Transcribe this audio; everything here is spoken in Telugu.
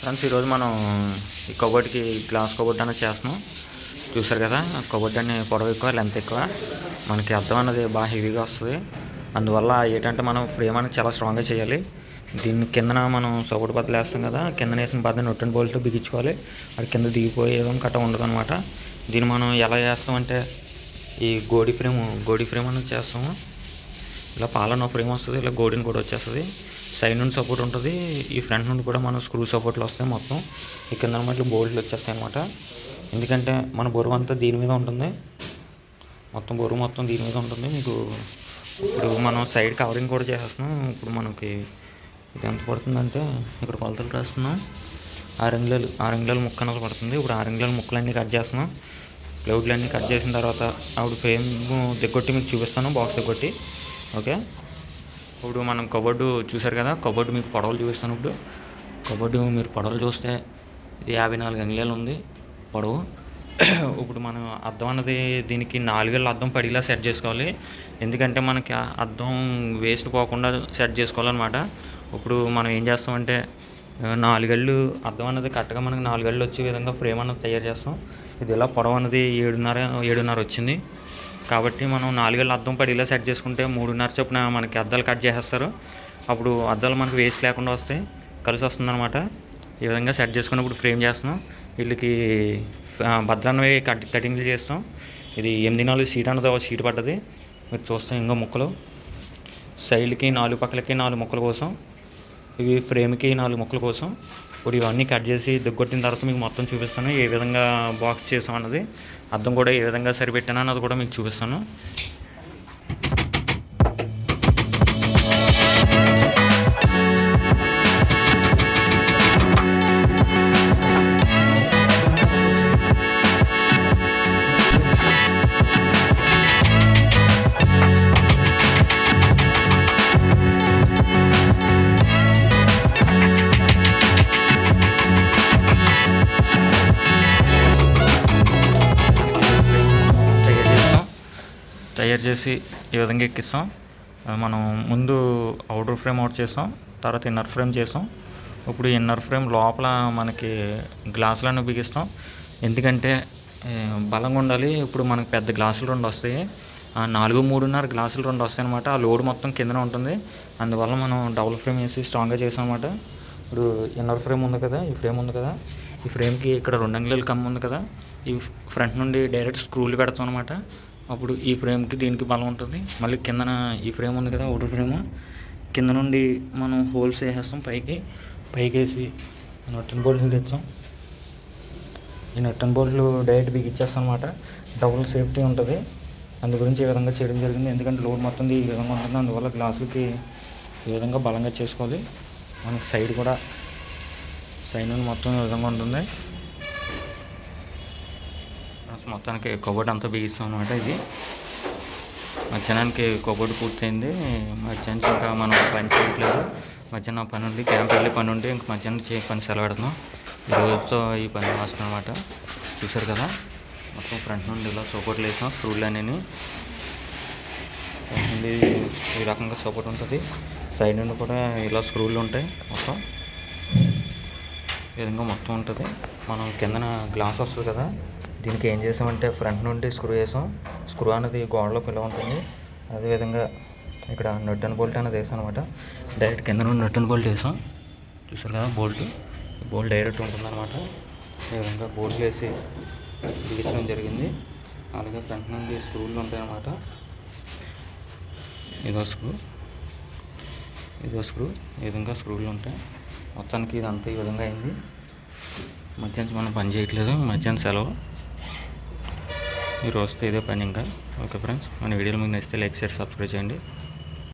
ఫ్రెండ్స్ ఈరోజు మనం ఈ కబోర్డ్కి గ్లాస్ కబోర్డ్ అనేది చేస్తున్నాం. చూసారు కదా కబోర్డ్ అని పొడవు ఎక్కువ లెంత్ ఎక్కువ. మనకి అర్థం అనేది బాగా హెవీగా వస్తుంది. అందువల్ల ఏంటంటే మనం ఫ్రేమ్ అనేది చాలా స్ట్రాంగ్గా చేయాలి. దీన్ని కిందన మనం సపోర్ట్ బద్దలు వేస్తాం కదా కింద వేసిన బద్దలు నొట్టిన బోల్ట్ బిగించుకోవాలి. అది కింద దిగిపోయేదో కట్ట ఉండదు అనమాట దీన్ని మనం ఎలా చేస్తామంటే ఈ గోడి ఫ్రేమ్ గోడి ఫ్రేమ్ అనేది చేస్తాము. ఇలా పాలన ఫ్రేమ్ వస్తుంది ఇలా గోడిని కూడా వచ్చేస్తుంది. సైడ్ నుండి సపోర్ట్ ఉంటుంది. ఈ ఫ్రంట్ నుండి కూడా మనం స్క్రూ సపోర్ట్లు వస్తాయి మొత్తం. ఈ కింద మట్లు బోల్ట్లు వచ్చేస్తాయి అనమాట ఎందుకంటే మన బరువు అంతా దీని మీద ఉంటుంది. మొత్తం బరువు మొత్తం దీని మీద ఉంటుంది. మీకు ఇప్పుడు మనం సైడ్ కవరింగ్ కూడా చేసేస్తున్నాం. ఇప్పుడు మనకి ఇది ఎంత పడుతుందంటే ఇక్కడ కొలతలు రాస్తున్నాం. ఆరు అంగుళాలు ముక్కనలు పడుతుంది. ఇప్పుడు ఆరు ముక్కలన్నీ కట్ చేస్తున్నాం. ప్లౌడ్లన్నీ కట్ చేసిన తర్వాత ఆవిడ ఫ్రేమ్ దిగొట్టి మీకు చూపిస్తాను బాక్స్ దిగొట్టి ఓకే ఇప్పుడు మనం కబడ్డు చూసారు కదా? కబడ్డు మీకు పొడవలు చూపిస్తాను ఇప్పుడు. కబడ్డు మీరు పొడవలు చూస్తే ఇది యాభై నాలుగు అంగుళాలు ఉంది పొడవు. ఇప్పుడు మనం అద్దం అన్నది దీనికి నాలుగేళ్ళ అద్దం పడిలా సెట్ చేసుకోవాలి. ఎందుకంటే మనకి అద్దం వేస్ట్ పోకుండా సెట్ చేసుకోవాలన్నమాట. ఇప్పుడు మనం ఏం చేస్తామంటే నాలుగేళ్ళు అద్దం అన్నది కరెక్ట్గా మనకి నాలుగేళ్ళు వచ్చే విధంగా ఫ్రేమ్ అన్నది తయారు చేస్తాం. ఇది ఇలా పొడవు అన్నది ఏడున్నర ఏడున్నర వచ్చింది. కాబట్టి మనం నాలుగేళ్ళ అద్దం పడి ఇలా సెట్ చేసుకుంటే మూడున్నర చొప్పున మనకి అద్దాలు కట్ చేసేస్తారు. అప్పుడు అద్దాలు మనకి వేస్ట్ లేకుండా వస్తాయి కలిసి వస్తుందన్నమాట. ఈ విధంగా సెట్ చేసుకున్నప్పుడు ఫ్రేమ్ చేస్తున్నాం. వీళ్ళకి భద్రాన్నవి కట్ కటింగ్లు చేస్తాం. ఇది ఎనిమిది నాలుగు సీట్ అన్నది ఒక సీట్ పడ్డది. మీరు చూస్తాం ఇంకో ముక్కలు. సైడ్కి నాలుగు పక్కలకి నాలుగు ముక్కల కోసం ఇవి ఫ్రేమ్కి నాలుగు ముక్కల కోసం ఇప్పుడు ఇవన్నీ కట్ చేసి దిగ్గొట్టిన తర్వాత మీకు మొత్తం చూపిస్తాను. ఏ విధంగా బాక్స్ చేసాం అన్నది అద్దం కూడా ఏ విధంగా సరిపెట్టాను అన్నది కూడా మీకు చూపిస్తాను. తయారు చేసి ఈ విధంగా ఎక్కిస్తాం. మనం ముందు అవుటర్ ఫ్రేమ్ అవుట్ చేస్తాం తర్వాత ఇన్నర్ ఫ్రేమ్ చేస్తాం. ఇప్పుడు ఇన్నర్ ఫ్రేమ్ లోపల మనకి గ్లాసులను బిగిస్తాం. ఎందుకంటే బలంగా ఉండాలి. ఇప్పుడు మనకి పెద్ద గ్లాసులు రెండు వస్తాయి. ఆ, నాలుగు మూడున్నర గ్లాసులు రెండు వస్తాయి అనమాట ఆ లోడ్ మొత్తం కిందనే ఉంటుంది. అందువల్ల మనం డబుల్ ఫ్రేమ్ వేసి స్ట్రాంగ్గా చేసాం అనమాట ఇప్పుడు ఇన్నర్ ఫ్రేమ్ ఉంది కదా ఈ ఫ్రేమ్ ఉంది కదా. ఈ ఫ్రేమ్కి ఇక్కడ రెండు అంగుళాలు కమ్ ఉంది కదా. ఈ ఫ్రంట్ నుండి డైరెక్ట్ స్క్రూలు పెడతాం అనమాట అప్పుడు ఈ ఫ్రేమ్కి దీనికి బలం ఉంటుంది. మళ్ళీ కిందన ఈ ఫ్రేమ్ ఉంది కదా అవుటర్ ఫ్రేమ్. కింద నుండి మనం హోల్స్ వేసేస్తాం పైకి. పైకి వేసి నట్టన్ బోల్ట్లు తెచ్చాం. ఈ నట్టన్ బోల్ట్లు డైరెక్ట్ బిగిచ్చేస్తాం అనమాట డబుల్ సేఫ్టీ ఉంటుంది. అందు గురించి ఈ విధంగా చేయడం జరిగింది. ఎందుకంటే లోడ్ మొత్తం ఈ విధంగా ఉంటుంది. అందువల్ల గ్లాసులకి ఈ విధంగా బలంగా చేసుకోవాలి. మనకి సైడ్ కూడా సైడ్ నుండి మొత్తం ఈ విధంగా ఉంటుంది. మొత్తానికి కబోర్డ్ అంతా బిగిస్తాం అనమాట ఇది. మధ్యాహ్నానికి కబోర్డ్ పూర్తయింది. మధ్యాహ్నం ఇంకా మనం పని చేయట్లేదు. మధ్యాహ్నం పని ఉంది. క్యాంప్ వెళ్ళి పని ఉండి ఇంక మధ్యాహ్నం చే పని సెలవు ఈ రోజుతో ఈ పని లాస్ట్ అనమాట చూసారు కదా? మొత్తం ఫ్రంట్ నుండి ఇలా సపోర్ట్లు వేసాం. స్క్రూలు అనేవి ఫ్రంట్ నుండి ఈ రకంగా సపోర్ట్ ఉంటుంది. సైడ్ నుండి కూడా ఇలా స్క్రూలు ఉంటాయి మొత్తం. ఈ విధంగా మొత్తం ఉంటుంది. మనం కిందన గ్లాస్ వస్తుంది కదా? దీనికి ఏం చేసామంటే ఫ్రంట్ నుండి స్క్రూ వేసాం. స్క్రూ అనేది గోడలోకి ఇలా ఉంటుంది. అదేవిధంగా ఇక్కడ నట్ అండ్ బోల్ట్ అనేది వేసాం అనమాట డైరెక్ట్ కింద నుండి నట్ అండ్ బోల్ట్ వేసాం. చూసారు కదా బోల్ట్? బోల్ట్ డైరెక్ట్ ఉంటుందన్నమాట ఈ విధంగా బోల్ట్ వేసి బిగించడం జరిగింది. అలాగే ఫ్రంట్ నుండి స్క్రూలు ఉంటాయన్నమాట ఇదో స్క్రూ. ఇదో స్క్రూ. ఈ విధంగా స్క్రూలు ఉంటాయి. మొత్తానికి ఇదంతా ఈ విధంగా అయింది. మధ్యాహ్నం మనం పని చేయట్లేదు. మధ్యాహ్నం సెలవు. మీరు వస్తే ఇదే పని ఇంకా. ఓకే ఫ్రెండ్స్ మన వీడియోలు మీకు నచ్చితే లైక్ షేర్ సబ్స్క్రైబ్ చేయండి.